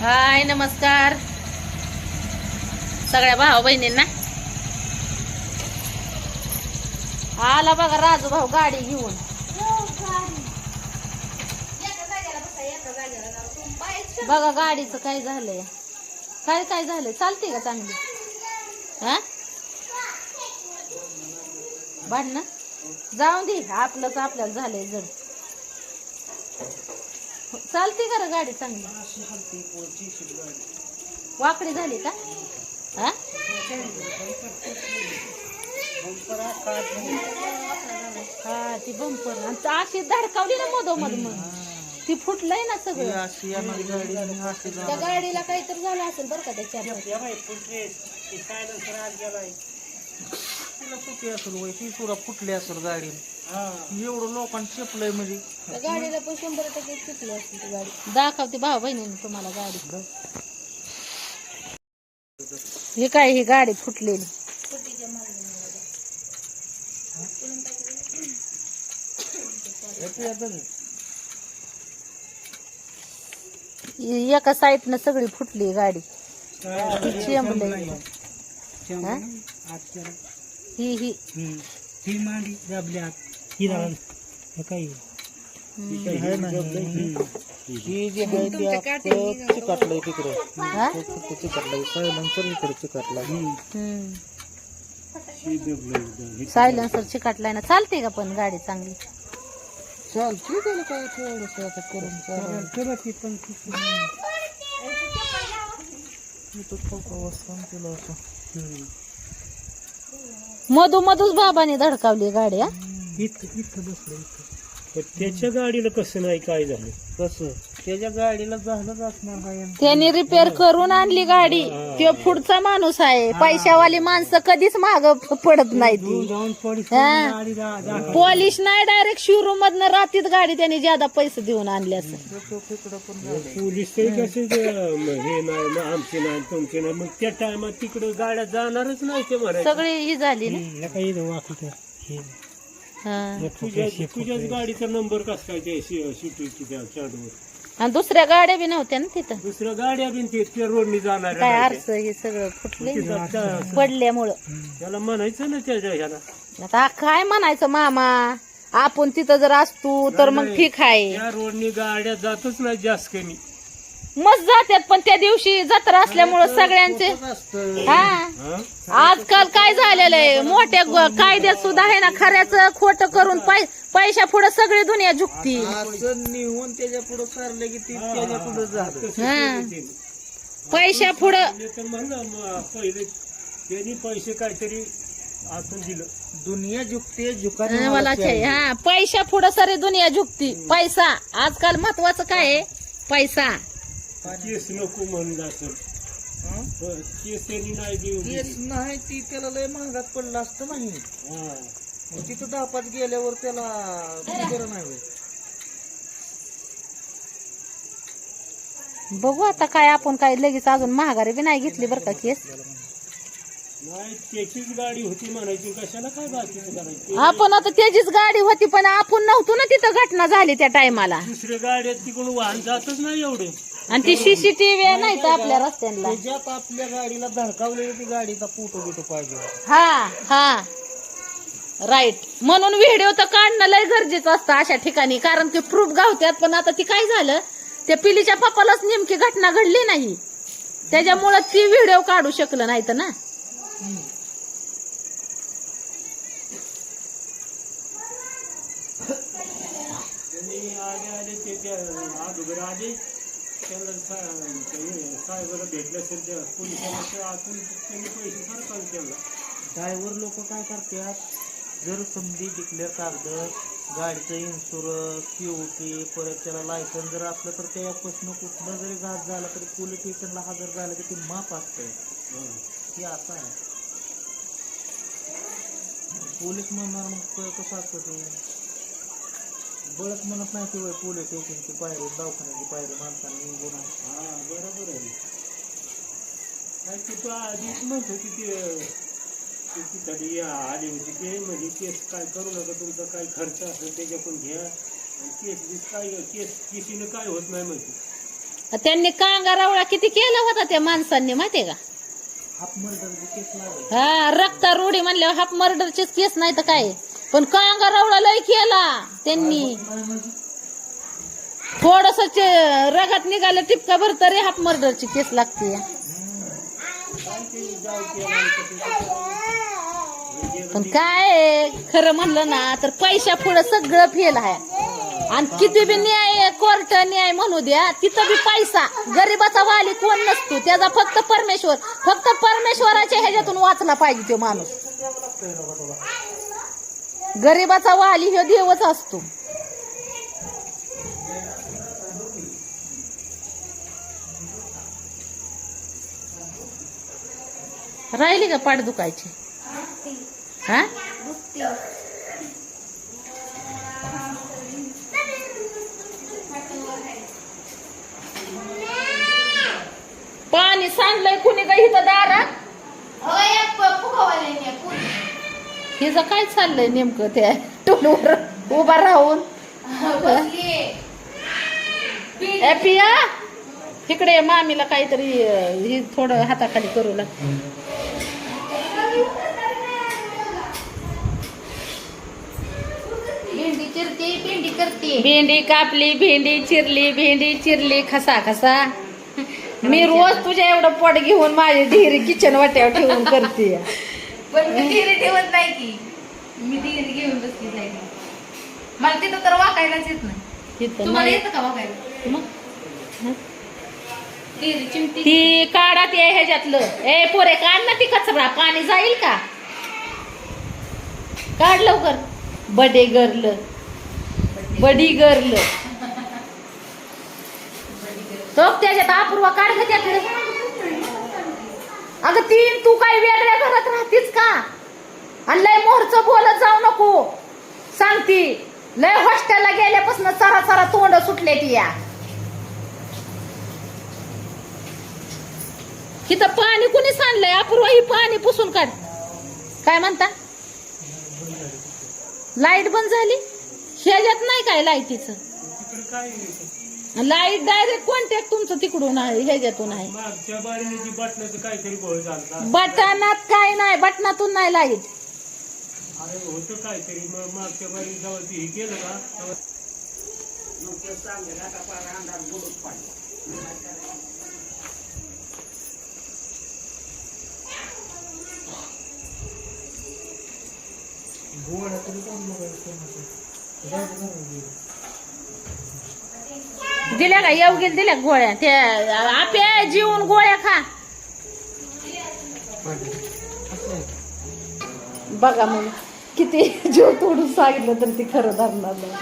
हाय नमस्कार. सगळ्या भाऊ बहिणींना. आला बघा राजू भाऊ गाडी घेऊन. बघा गाडीचं काय झालंय. काय काय झालंय? चालते का चांगली? हा? भांडणं? जाऊन दे. आपलंच आपल्याला झालंय जड. चालते का गाडी चांगली? वाकडी झाली का? हा? हा ती बंपर अशी धडकावली ना मधोमध मग ती फुटलंय ना सगळं. त्या गाडीला काहीतरी झालं असेल बरं का त्याच्या फुटली असेल गाडी एवढं लोकांनी चेपलंय म्हणजे. त्या गाडीला पण शंभर टक्के चुकली असेल ती गाडी. दाखवते भाऊ बहिणीने तुम्हाला गाडी. ही काय ही गाडी फुटलेली. ही एका साईडनं सगळी फुटली गाडी. ही चेंबलंय. हा? ही ही. ही मांडी दाबली आत ही दाबली हे काय? आहे ना ही जी आहे ती आपलं चिकटलंय तिकडे. हा? चिकटलंय सायलेन्सर इकडे चिकटला हम्म. सायलेन्सर चिकाटलाय ना. चालते का पण गाडी चांगली? काय थोडस आता करून मधू मधूच बाबाने धडकावली गाडी हा? इथं इथं बसलं इथं. पण त्याच्या गाडीला कसं नाही काय झालं? कसं? त्याच्या गाडीला झालंच असणार काय त्यांनी रिपेअर करून आणली गाडी. तो पुढचा माणूस आहे. पैशावाली माणसं कधीच माग पडत नाही ती. जाऊन पडी हा. जा- पॉलिश नाही डायरेक्ट शोरूम मधनं रातीत गाडी त्यांनी ज्यादा पैसे देऊन आणले असं. पोलीस तरी कसे हे नाही मग आमचे नाही तुमचे नाही. मग त्या टायमात तिकडे गाड्या जाणारच नाही ते म्हणायचं. सगळी ही झाली ना? नका वाकू हे. हा. तुझ्या तुझ्याच गाडीचा नंबर कस काय सिटीची त्या चार्टवर आणि दुसऱ्या गाड्या बी नव्हत्या ना तिथं. दुसऱ्या गाड्या बिन ते त्या रोडनी जाणार काय आरस हे सगळं फुटले पडल्यामुळं. त्याला म्हणायचं ना त्याच्या ह्याला. आता काय म्हणायचं मामा? आपण तिथं जर असतो तर मग ठीक आहे. त्या रोडनी गाड्या जातच नाही जास्त कमी. मस्त जातात पण त्या दिवशी जत्रा असल्यामुळं सगळ्यांचे हा. हा? आजकाल काय झालेलं आहे? मोठ्या ग- कायद्यात सुद्धा आहे ना खऱ्याचं खोट करून पै पैशा पुढे सगळी दुनिया झुकती. असं निघून त्याच्या पुढे सारलं की ती त्याच्या पुढे झालं. हा. पैशा पुढं मी तर म्हणलं मग पहिले त्यांनी पैसे काहीतरी आतून दिलं. दुनिया झुकते झुकाने मला हा. पैशा पुढं सारी दुनिया झुकती. पैसा. आजकाल महत्वाचं काय आहे? पैसा. केस नको म्हणून असं केस त्यांनी नाही देऊ तेच नाही ती त्याला लय महागात पडलं असतं नाही. हा. मग तिथं दापात गेल्यावर त्याला बरं नाही होय. बघू आता काय आपण काय लगेच अजून महागारी बी नाही घेतली बरं का केस? नाही त्याचीच गाडी होती म्हणायची. कशाला काय बाकीचं करायचं? आपण आता त्याचीच गाडी होती पण आपण नव्हतो ना तिथं घटना झाली त्या टायमाला. दुसऱ्या गाड्या तिकडून वाहन जातच नाही एवढे. आणि ती सीसीटीव्ही नाही तर आपल्या रस्त्यांना. त्याच्यात आपल्या गाडीला धडकावलेली ती गाडीचा फोटो बिटो पाहिजे. हा हा. राईट म्हणून व्हिडिओ तर काढणं लय गरजेचं असतं अशा ठिकाणी. कारण की प्रूफ गावत्यात पण आता ती काय झालं? त्या पिलीच्या पप्पालाच नेमकी घटना घडली नाही. त्याच्यामुळं ती व्हिडिओ काढू शकलं नाही तर ना. आले आले ते अगोदर त्यांना सा- ते साहेबाला भेटलं असेल ते आतून त्यांनी पैसे सरकार केला ड्रायव्हर लोक काय करतात? जर समजी डिक्लेअर कागद गाडीचं इन्शुरन्स पीओटी परत त्याला लायसन जर असलं तर त्यापासून कुठलं जरी घात झाला तरी पोलीस स्टेशनला हजर झालं की ते माफ असतंय. हे असं आहे. पोलीस म्हणणार मग कसं असतं ते? बळच म्हणत नाही की पोलीस स्टेशनची पायरी दवाखान्याची पायरी माणसाने निघून हा बरोबर आहे. काय तिथं आधीच म्हणत होती ते ते तिथं आली होती ते म्हणजे केस काय करू नका तुमचा काय खर्च असेल त्याच्याकडून घ्या. केस बीस काय केस केसीनं काय होत नाही माहिती त्यांनी कांगा रावळा किती केला होता त्या माणसांनी माहितीये का? हाफ मर्डरची केस लागली. हा रक्ता रोडी म्हणल्यावर हाफ मर्डरचीच केस नाही तर काय? पण कांगा रावळा लय केला त्यांनी. थोडस रगात निघालं टिपका भर तरी हाफ मर्डरची केस लागते. पण काय खरं म्हणलं ना तर पैशा पुढं सगळं फेल आहे. आणि किती बी न्याय कोर्ट न्याय म्हणू द्या तिथं बी पैसा. गरीबाचा वाली कोण नसतो त्याचा फक्त परमेश्वर. फक्त परमेश्वराच्या ह्याच्यातून वाचला पाहिजे तो माणूस. गरीबाचा वाली ह्यो देवच असतो. राहिली का पाठ दुखायची? हा? पाणी सांडलंय कुणी काही इथं दारात? हिचं काय चाललंय नेमकं त्या टोलवर? उभा राहून? पिया! इकडे मामीला काहीतरी ही थोडं हाताखाली करू लाग. भेंडी चिरते भेंडी करते. भेंडी कापली भेंडी चिरली भेंडी चिरली खसा खसा. मी रोज तुझ्या एवढं पोट घेऊन माझी ढिरी किचन वाट्यावर ठेवून करते पण मी डिरी ठेवत नाही की मी डिरी घेऊन बसली नाही मला तिथं तर वाकायलाच येत नाही. तुम्हाला नाही. येतं का वाकायला? मग? डिरी चिमटी. ती काढा ते ह्याच्यातलं. ए पोरे काढ ना ती कचरा पाणी जाईल का? काढ लवकर. Bad girl. Bad girl. तो त्याच्यात अपूर्वा काढ का त्याकडे. अगं तीन तू काय वेगळ्या घरात राहतीस का? आणि लय मोरचं बोलत जाऊ नको. सांगती लय हॉस्टेलला गेल्यापासून चरा चरा तोंड सुटले ती या. इथं पाणी कुणी सांडलंय? अपूर्व ही पाणी पुसून काढ. काय म्हणता? लाइट बंद झाली? ह्याच्यात नाही काय लाईटीचं? काय लाइट डायरेक्ट कॉन्टॅक्ट तुमचं तिकडून आहे ह्याच्यातून आहे. मागच्या काहीतरी गोळ बटनात काय नाही बटनातून नाही लाइट. अरे होतं काहीतरी. मग मागच्या बारी जेव्हा ते हे केलं का तेव्हा काय बघायचं दिल्या का? येऊ दिल्या गोळ्या? त्या आपे जीवन गोळ्या खा. बघा मग किती जीव तोडून सांगितलं तर ती खरं धरणार नाही.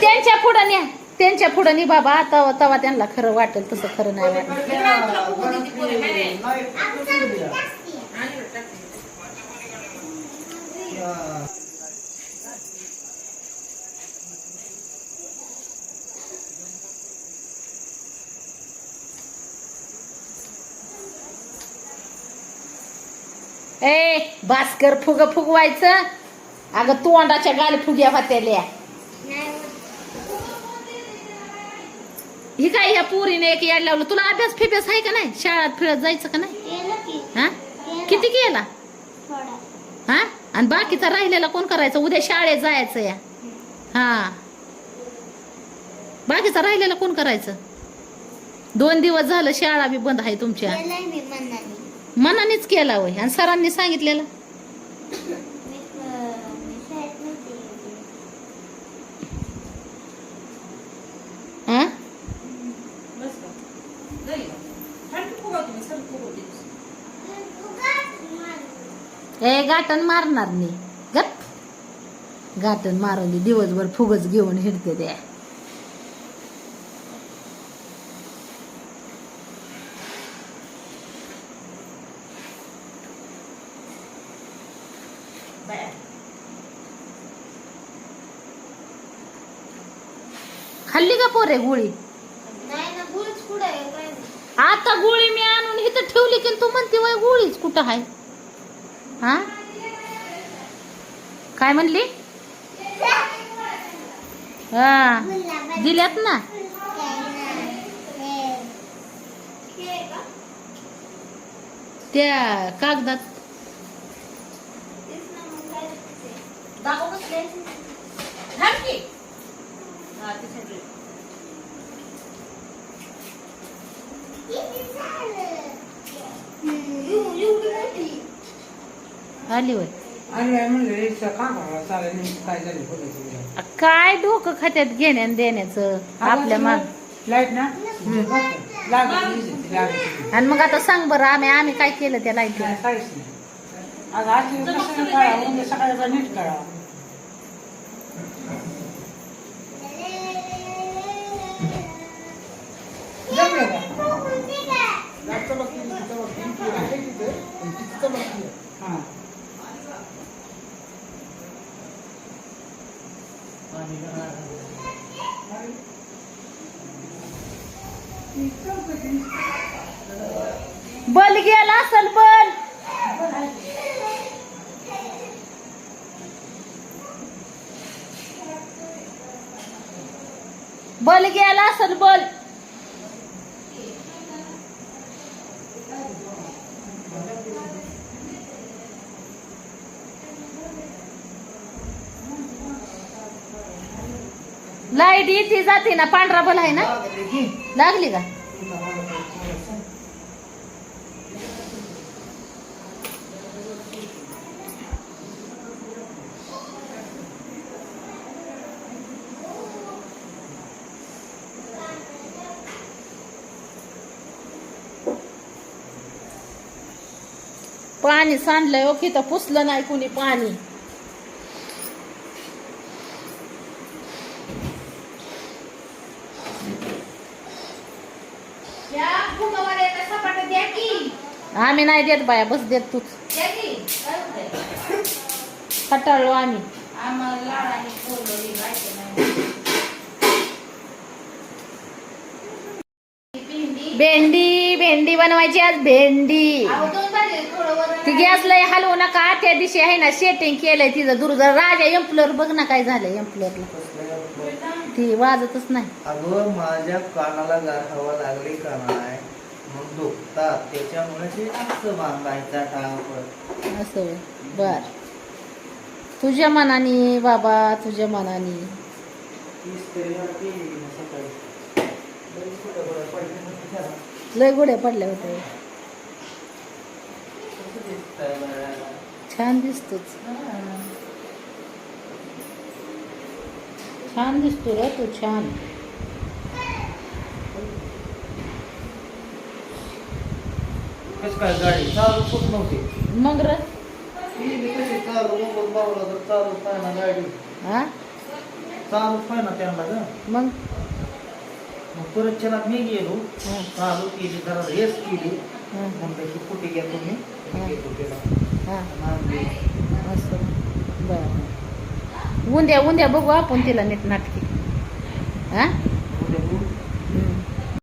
त्यांच्या पुढं न्या. त्यांच्या पुढं नि बाबा तवा तवा त्यांना खरं वाटेल तसं खरं नाही वाटत ए भास्कर फुग फुगवायचं. अगं तोंडाच्या गाल फुग्या होत्या पोरीने एक याड लावलं. तुला अभ्यास फिभ्यास आहे का नाही? शाळेत फिरत जायचं का नाही? हा? किती केला? हा? आणि बाकीचा राहिलेला कोण करायचं? उद्या शाळेत जायचं या. हा. बाकीचा राहिलेला कोण करायचं? दोन दिवस झालं शाळा बी बंद आहे तुमच्या. मनानेच केला होय. आणि सरांनी सांगितलेलं हा ए गाठण मारणार नाही गप. गाठण मारून दे दिवसभर फुगच घेऊन हिडते त्या खाल्ली का पोरे गोळी? आता गोळी मी आणून इथं इथं ठेवली की तू म्हणते वय गोळीच कुठं आहे? हा? काय म्हणली? हा. दिल्यात ना? त्या कागदात. थांब हा, आली वय आणि काय म्हणलं रिक्षा का करावं चालेल नेमकं काय झालं बघायचं काय डोकं खात्यात घेण्या आणि देण्याचं? आपल्या माग लाइट ना? लागत विजेची, लागत विजेची. आणि मग आता सांग बरं आम्ही आम्ही काय केलं त्या लाईटीला काय काहीच नाही. आज आज कसं कळावं उद्या सकाळी नीट कळावं जमलं का? हा. बल गेला असल बल बल गेला असल बल लाइट येते जाते ना पांढरा बल आहे ना? लागली का? पाणी सांडलंय ओ तर पुसलं नाही कुणी पाणी या फुगावाल्याला सपाटा द्या की आम्ही नाही देत बाया बस देत तूच? कटाळलो आम्ही. भेंडी. भेंडी बनवायची आज भेंडी. अहो दोन भाजी थोडं वरण ती गॅसला हलवू नका त्या दिवशी आहे ना सेटिंग केलंय तिचं दुर्जर राजा एम्प्लर बघ ना काय झालं एम्प्लरला ती वाजतच नाही. अगं माझ्या कानाला गारहावा लागली का नाही? मग दुखतात. त्याच्यामुळे ते बांधायचा असं. बर. तुझ्या मनाने बाबा तुझ्या मनाने. लय गोड्या पडल्या होत्या? छान दिसतोच. छान दिसतो रे तू छान. कसं काय गाडी. चालू होत नव्हती. मग र? कशी चालू तर पाय ना गाडी. हा चालू पाय ना त्यांना ग. मग? मग परत चला मी गेलो. हा, चालू केली जरा रेस केली. हा, कुठे घ्या तुम्ही. घेतो त्याला हा. आणली. असं. बर. उद्या उद्या बघू आपण तिला नीट नाटकी. हा